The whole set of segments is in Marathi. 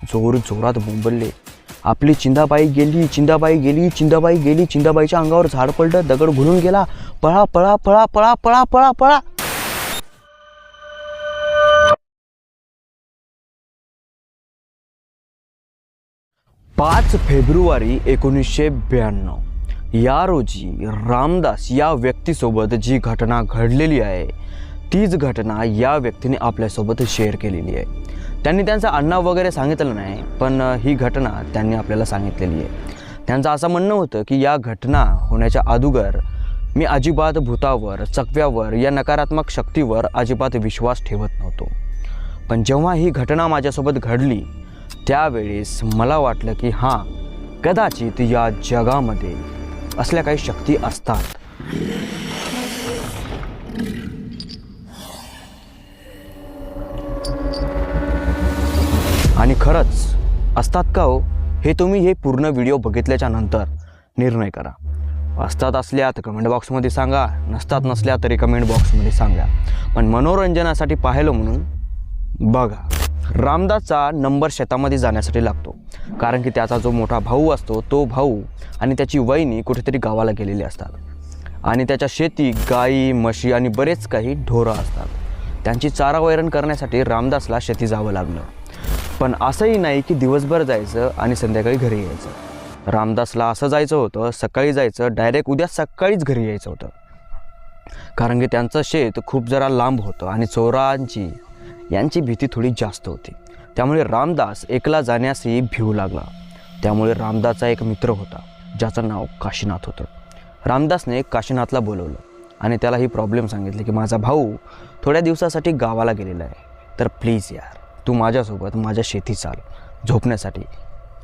जोर जोरात बोंबलले. आपली चिंदाबाई गेली चिंदाबाई गेली चिंदाबाई गेली चिंदाबाईच्या अंगावर झाड पडलं दगड घुलून गेला. पळा पळा पळा पळा पळा पळा पळा. पाच फेब्रुवारी एकोणीसशे ब्याण्णव. या रोजी रामदास या व्यक्तीसोबत जी घटना घडलेली आहे तीच घटना या व्यक्तीने आपल्यासोबत शेअर केलेली आहे. त्यांनी त्यांचं अण्णा वगैरे सांगितलं नाही पण ही घटना त्यांनी आपल्याला सांगितलेली आहे. त्यांचं असं म्हणणं होतं की या घटना होण्याच्या अगोदर मी अजिबात भूतावर चकव्यावर या नकारात्मक शक्तीवर अजिबात विश्वास ठेवत नव्हतो. पण जेव्हा ही घटना माझ्यासोबत घडली त्यावेळेस मला वाटलं की हां कदाचित या जगामध्ये असल्या काही शक्ती असतात. खरंच असतात का हो? हे तुम्ही हे पूर्ण व्हिडिओ बघितल्याच्या नंतर निर्णय करा. असतात असल्या तर कमेंट बॉक्समध्ये सांगा नसतात नसल्या तरी कमेंट बॉक्समध्ये सांगा. पण मनोरंजनासाठी पाहिलं म्हणून बघा. रामदासचा नंबर शेतामध्ये जाण्यासाठी लागतो. कारण की त्याचा जो मोठा भाऊ असतो तो भाऊ आणि त्याची वहिनी कुठेतरी गावाला गेलेली असतात. आणि त्याच्या शेती गाई म्हशी आणि बरेच काही ढोरं असतात. त्यांची चारावैरण करण्यासाठी रामदासला शेती जावं लागलं. पण असंही नाही की दिवसभर जायचं आणि संध्याकाळी घरी यायचं. रामदासला असं जायचं होतं सकाळी जायचं डायरेक्ट उद्या सकाळीच घरी यायचं होतं. कारण की त्यांचं शेत खूप जरा लांब होतं आणि चोरांची यांची भीती थोडी जास्त होती. त्यामुळे रामदास एकला जाण्यासही भिवू लागला. त्यामुळे रामदासचा एक मित्र होता ज्याचं नाव काशीनाथ होतं. रामदासने काशीनाथला बोलवलं आणि त्याला ही प्रॉब्लेम सांगितली की माझा भाऊ थोड्या दिवसासाठी गावाला गेलेला आहे तर प्लीज यार. तू माझ्यासोबत माझ्या शेती चाल. झोपण्यासाठी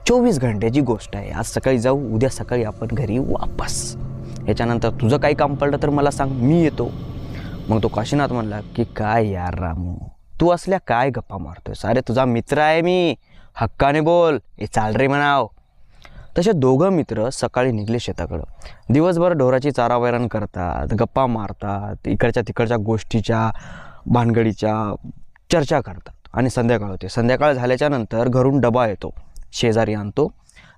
चोवीस घंट्याची गोष्ट आहे. आज सकाळी जाऊ उद्या सकाळी आपण घरी वापस. याच्यानंतर तुझं काही काम पडलं तर मला सांग मी येतो. मग तो काशीनाथ म्हणला की काय यार रामू तू असल्या काय गप्पा मारतोयस? अरे तुझा मित्र आहे मी. हक्काने बोल. हे चाल रे म्हणाव. तसे दोघं मित्र सकाळी निघले शेताकडं. दिवसभर ढोराची चारावैरण करतात गप्पा मारतात इकडच्या तिकडच्या गोष्टीच्या भानगडीच्या चर्चा करतात. आणि संध्याकाळ होते. संध्याकाळ झाल्याच्यानंतर घरून डबा येतो. शेजारी आणतो.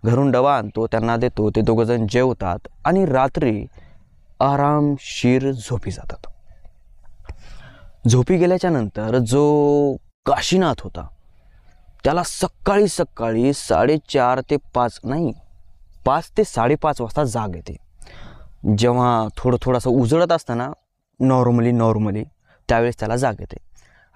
घरून डबा आणतो. त्यांना देतो. ते दोघंजण जेवतात आणि रात्री आरामशीर झोपी जातात. झोपी गेल्याच्यानंतर जो काशीनाथ होता त्याला सकाळी सकाळी साडेचार ते पाच नाही पाच ते साडेपाच वाजता जाग येते. जेव्हा थोडं थोडंसं उजळत असताना नॉर्मली नॉर्मली त्यावेळेस त्याला जाग येते.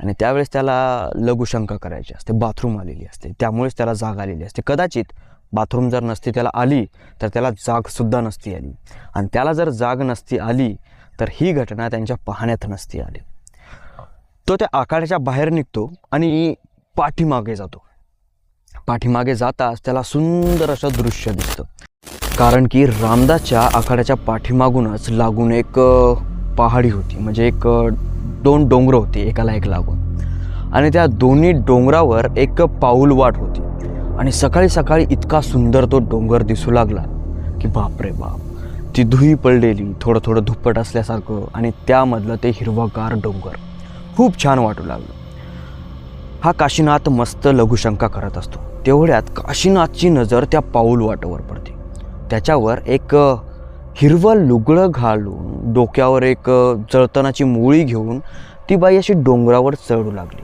आणि त्यावेळेस त्याला लघुशंका करायची असते बाथरूम आलेली असते. त्यामुळेच त्याला जाग आलेली असते. कदाचित बाथरूम जर नसती त्याला आली तर त्याला जागसुद्धा नसती आली. आणि त्याला जर जाग नसती आली तर ही घटना त्यांच्या पाहण्यात नसती आली. तो त्या आखाड्याच्या बाहेर निघतो आणि पाठीमागे जातो. पाठीमागे जाताच त्याला सुंदर असं दृश्य दिसतं. कारण की रामदासच्या आखाड्याच्या पाठीमागूनच लागून एक पहाडी होती. म्हणजे एक दोन डोंगर होते एकाला एक लागून. आणि त्या दोन्ही डोंगरावर एक पाऊल वाट होती. आणि सकाळी सकाळी इतका सुंदर तो डोंगर दिसू लागला की बापरे बाप. ती धुई पडलेली थोडं थोडं धुप्पट असल्यासारखं आणि त्यामधलं ते हिरवगार डोंगर. खूप छान वाटू लागलं. हा काशीनाथ मस्त लघुशंका करत असतो. तेवढ्यात काशीनाथची नजर त्या पाऊल वाटावर पडते. त्याच्यावर एक हिरवं लुगडं घालून डोक्यावर एक अ, जळतनाची मुळी घेऊन ती बाई अशी डोंगरावर चढू लागली.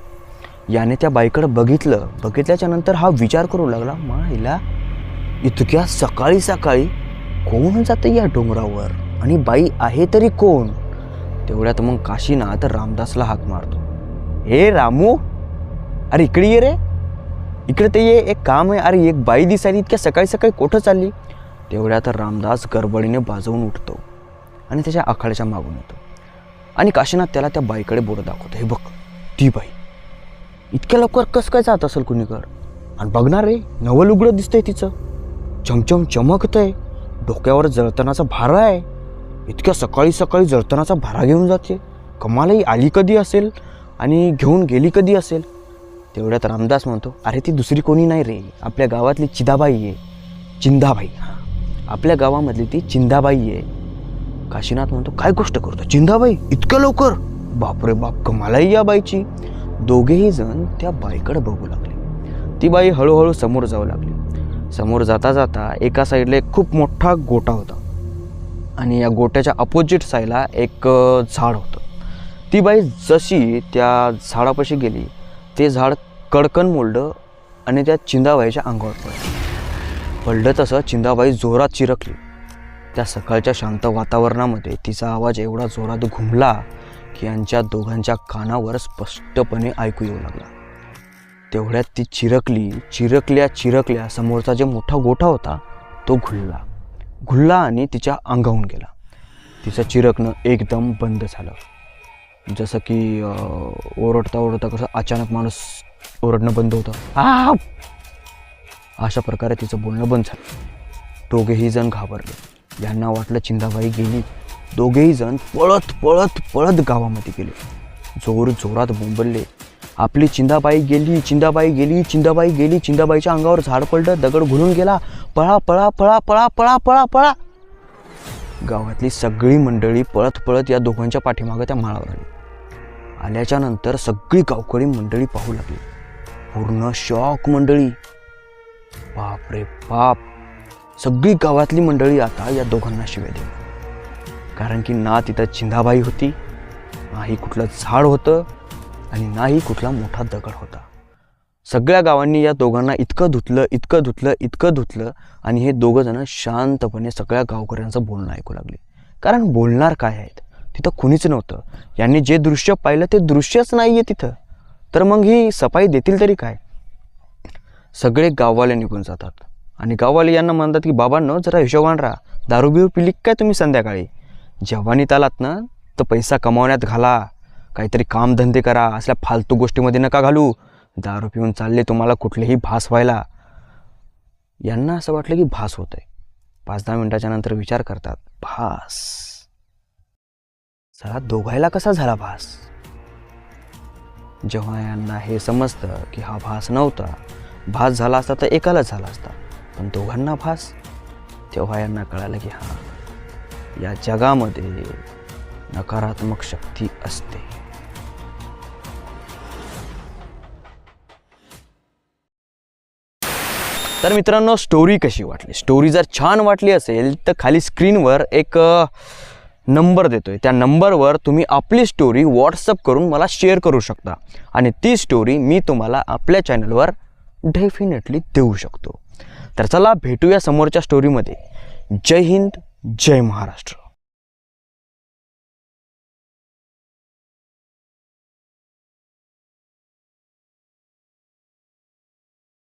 याने त्या बाईकडं बघितलं. बघितल्याच्या नंतर हा विचार करू लागला माईला इतक्या सकाळी सकाळी कोण जातं या डोंगरावर? आणि बाई आहे तरी कोण? तेवढ्यात मग काशीनाथ रामदासला हाक मारतो. हे रामू अरे इकडे ये रे. इकडे ते ये एक काम आहे. अरे एक बाई दिसायली इतक्या सकाळी सकाळी कुठं चालली? तेवढ्यात रामदास गडबडीने बाजवून उठतो आणि त्याच्या आखाड्याच्या मागून येतो. आणि काशीनाथ त्याला त्या बाईकडे बोरं दाखवतो. हे बघ ती बाई. इतक्या लवकर कसं काय जात असेल कुणीकर आणि बघणार रे नवल उघडं दिसतंय तिचं. चमचम चमकतंय. डोक्यावर जळतनाचा भारा आहे. इतक्या सकाळी सकाळी जळतनाचा भारा घेऊन जाते. कमालही आली कधी असेल आणि घेऊन गेली कधी असेल? तेवढ्यात रामदास म्हणतो अरे ती दुसरी कोणी नाही रे. आपल्या गावातली चिदाबाई आहे. चिंदाबाई. हां आपल्या गावामधली ती चिंदाबाई आहे. काशीनाथ म्हणतो काय गोष्ट करतो? चिंदाबाई इतकं लवकर? बापरे बाप कमालाही या बाईची. दोघेही जण त्या बाईकडे बघू लागले. ती बाई हळूहळू समोर जाऊ लागली. समोर जाता जाता एका साईडला एक खूप मोठा गोटा होता. आणि या गोट्याच्या अपोजिट साईडला एक झाड होतं. ती बाई जशी त्या झाडापाशी गेली ते झाड कडकन मोडलं आणि त्या चिंदाबाईच्या अंगावर पडलं. पडलं तसं चिंदाबाई जोरात चिरकली. त्या सकाळच्या शांत वातावरणामध्ये तिचा आवाज एवढा जोरात घुमला की यांच्या दोघांच्या कानावर स्पष्टपणे ऐकू येऊ लागला. तेवढ्यात ती चिरकली चिरकल्या चिरकल्या समोरचा जे मोठा गोठा होता तो घुलला. घुलला आणि तिच्या अंगाहून गेला. तिचं चिरकणं एकदम बंद झालं. जसं की ओरडता ओरडता कसं अचानक माणूस ओरडणं बंद होतं. आ अशा प्रकारे तिचं बोलणं बंद झालं. दोघेही जण घाबरले. यांना वाटलं चिंताबाई गेली. दोघेही जण पळत पळत पळत गावामध्ये गेले. जोर जोरात बोंबलले. आपली चिंदाबाई गेली चिंदाबाई गेली चिंदाबाई गेली चिंदाबाईच्या अंगावर झाड पडलं दगड घुलून गेला. पळा पळा पळा पळा पळा पळा पळा. गावातली सगळी मंडळी पळत पळत या दोघांच्या पाठीमागं त्या माळावर आली. आल्याच्यानंतर सगळी गावकरी मंडळी पाहू लागली. पूर्ण शॉक मंडळी. बाप रे बाप. सगळी गावातली मंडळी आता या दोघांना शिव्या देऊ कारण की ना तिथं चिंधाबाई होती नाही कुठलं झाड होतं आणि नाही कुठला मोठा दगड होता. सगळ्या गावांनी या दोघांना इतकं धुतलं इतकं धुतलं इतकं धुतलं आणि हे दोघं जण शांतपणे सगळ्या गावकऱ्यांचं बोलणं ऐकू लागले. कारण बोलणार काय आहेत? तिथं कुणीच नव्हतं. यांनी जे दृश्य पाहिलं ते दृश्यच नाही आहे तिथं. तर मग ही सफाई देतील तरी काय? सगळे गाववाले निघून जातात. आणि गाववाले यांना म्हणतात की बाबांनो जरा हिशोबान राहा. दारू बिरू पिली काय तुम्ही संध्याकाळी? जेव्हा आलात ना तर पैसा कमावण्यात घाला. काहीतरी कामधंदे करा. असल्या फालतू गोष्टीमध्ये नका घालू. दारू पिऊन चालले तुम्हाला कुठलेही भास व्हायला. यांना असं वाटलं की भास होत आहे पाच दहा मिनिटाच्या नंतर विचार करतात भास? चला दोघायला कसा झाला भास? जेव्हा यांना हे समजतं की हा भास नव्हता भास झाला असता तर एकालाच झाला असता. पण दोघांना भास? तेव्हा यांना कळालं की हां या जगामध्ये नकारात्मक शक्ती असते. तर मित्रांनो स्टोरी कशी वाटली? स्टोरी जर छान वाटली असेल तर खाली स्क्रीनवर एक नंबर नंबर देतोय. त्या नंबरवर तुम्ही आपली स्टोरी व्हॉट्सअप करून मला शेअर करू शकता. आणि ती स्टोरी मी तुम्हाला आपल्या चॅनलवर डेफिनेटली देऊ शकतो. तर चला भेटूया समोरच्या स्टोरीमध्ये जय हिंद जय महाराष्ट्र.